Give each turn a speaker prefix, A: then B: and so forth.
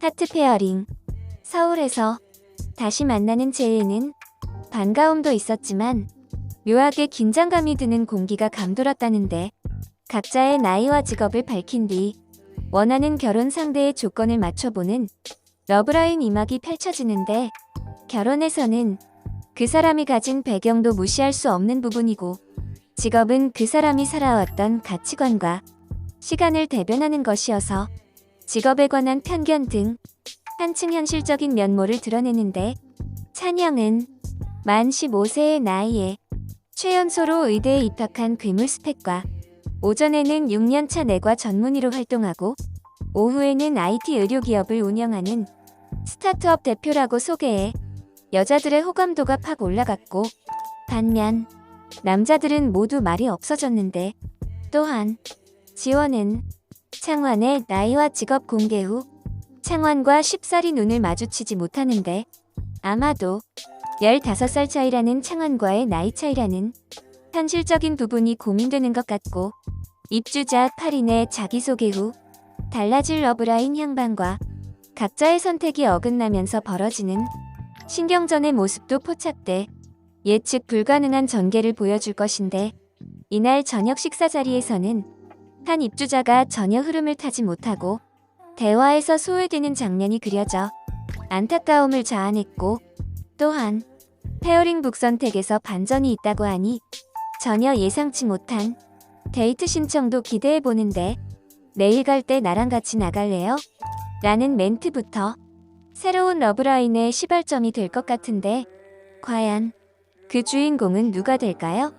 A: 하트 페어링. 서울에서 다시 만나는 제이는 반가움도 있었지만 묘하게 긴장감이 드는 공기가 감돌았다는데 각자의 나이와 직업을 밝힌 뒤 원하는 결혼 상대의 조건을 맞춰보는 러브라인 이막이 펼쳐지는데 결혼에서는 그 사람이 가진 배경도 무시할 수 없는 부분이고 직업은 그 사람이 살아왔던 가치관과 시간을 대변하는 것이어서 직업에 관한 편견 등 한층 현실적인 면모를 드러내는데 찬영은 만 15세의 나이에 최연소로 의대에 입학한 괴물 스펙과 오전에는 6년차 내과 전문의로 활동하고 오후에는 IT 의료기업을 운영하는 스타트업 대표라고 소개해 여자들의 호감도가 팍 올라갔고 반면 남자들은 모두 말이 없어졌는데 또한 지원은 창완의 나이와 직업 공개 후 창완과 쉽사리 눈을 마주치지 못하는데 아마도 15살 차이라는 창완과의 나이 차이라는 현실적인 부분이 고민되는 것 같고 입주자 8인의 자기소개 후 달라질 러브라인 향방과 각자의 선택이 어긋나면서 벌어지는 신경전의 모습도 포착돼 예측 불가능한 전개를 보여줄 것인데 이날 저녁 식사 자리에서는 한 입주자가 전혀 흐름을 타지 못하고 대화에서 소외되는 장면이 그려져 안타까움을 자아냈고 또한 페어링 북 선택에서 반전이 있다고 하니 전혀 예상치 못한 데이트 신청도 기대해 보는데 내일 갈 때 나랑 같이 나갈래요? 라는 멘트부터 새로운 러브라인의 시발점이 될 것 같은데 과연 그 주인공은 누가 될까요?